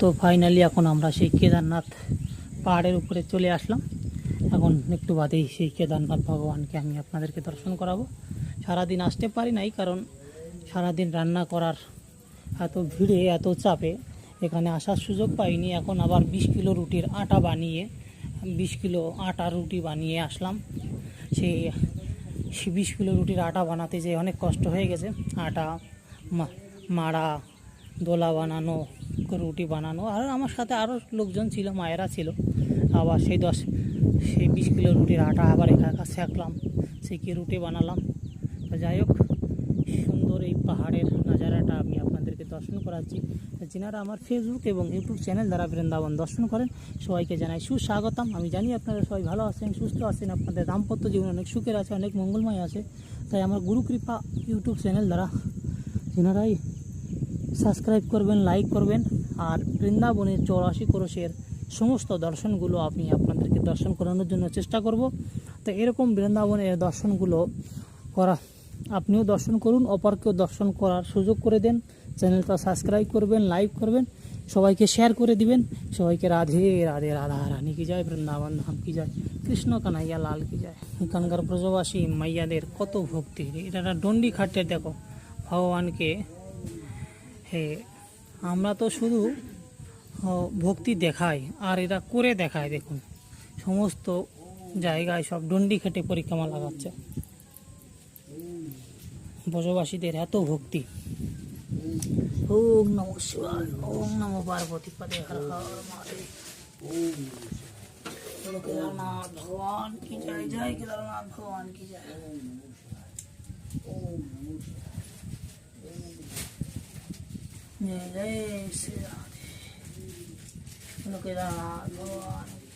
তো ফাইনালি এখন আমরা সেই কেদারনাথ পাহাড়ের উপরে চলে আসলাম। এখন একটু বাদেই সেই কেদারনাথ ভগবানকে আমি আপনাদেরকে দর্শন করাবো। সারাদিন আসতে পারি নাই, কারণ সারাদিন রান্না করার এত ভিড়ে, এত চাপে, এখানে আসার সুযোগ পাইনি। এখন আবার বিশ কিলো রুটির আটা বানিয়ে, বিশ কিলো আটা রুটি বানিয়ে আসলাম। সেই বিশ কিলো রুটির আটা বানাতে যে অনেক কষ্ট হয়ে গেছে। আটা মাড়া, দোলা বানানো রুটি বানানো। আর আমার সাথে আরও লোকজন ছিল, মায়েরা ছিল। আবার সেই দশ, সেই বিশ কিলো রুটির আটা আবার একা সেঁকলাম সেঁকে রুটি বানালাম। যাই হোক, সুন্দর এই পাহাড়ের নাজারাটা আমি আপনাদেরকে দর্শন করাচ্ছি। যিনারা আমার ফেসবুক এবং ইউটিউব চ্যানেল দ্বারা বৃন্দাবন দর্শন করেন, সবাইকে জানাই সুস্বাগতম। আমি জানি আপনারা সবাই ভালো আছেন, সুস্থ আছেন, আপনাদের দাম্পত্য জীবন অনেক সুখের আছে, অনেক মঙ্গলময় আছে। তাই আমার গুরুকৃপা ইউটিউব চ্যানেল দ্বারা। যেনারাই সাবস্ক্রাইব করবেন লাইক করবেন আর বৃন্দাবনের চৌরাশি ক্রোশের সমস্ত দর্শনগুলো আমি আপনাদেরকে দর্শন করানোর জন্য চেষ্টা করব। তো এরকম বৃন্দাবনের দর্শনগুলো করা, আপনিও দর্শন করুন, অপরকেও দর্শন করার সুযোগ করে দেন। চ্যানেলটা সাবস্ক্রাইব করবেন, লাইক করবেন, সবাইকে শেয়ার করে দিবেন। সবাইকে রাধে রাধে, রাধা, রানী কি যায় বৃন্দাবন ধাম কি যায় কৃষ্ণ কানাইয়া লাল কি যায় এখানকার ব্রজবাসী মাইয়াদের কত ভক্তি। এটা একটা ডন্ডি খাটে দেখো, ভগবানকে হে আমরা তো শুধু ভক্তি দেখাই, আর এরা করে দেখায় দেখুন। সমস্ত জায়গায় সব ডন্ডি খেটে পরিক্রমা লাগাচ্ছে। ব্রজবাসীদের এত ভক্তি। ওম নম শিবায়, ওম নম পার্বতী পদে হর হর ভগবান কি জয় জয় কেদারনাথ ভগবান কি জয় জয় জয়। শ্রী রাধে বলো কেদারনাথ ভগবান কি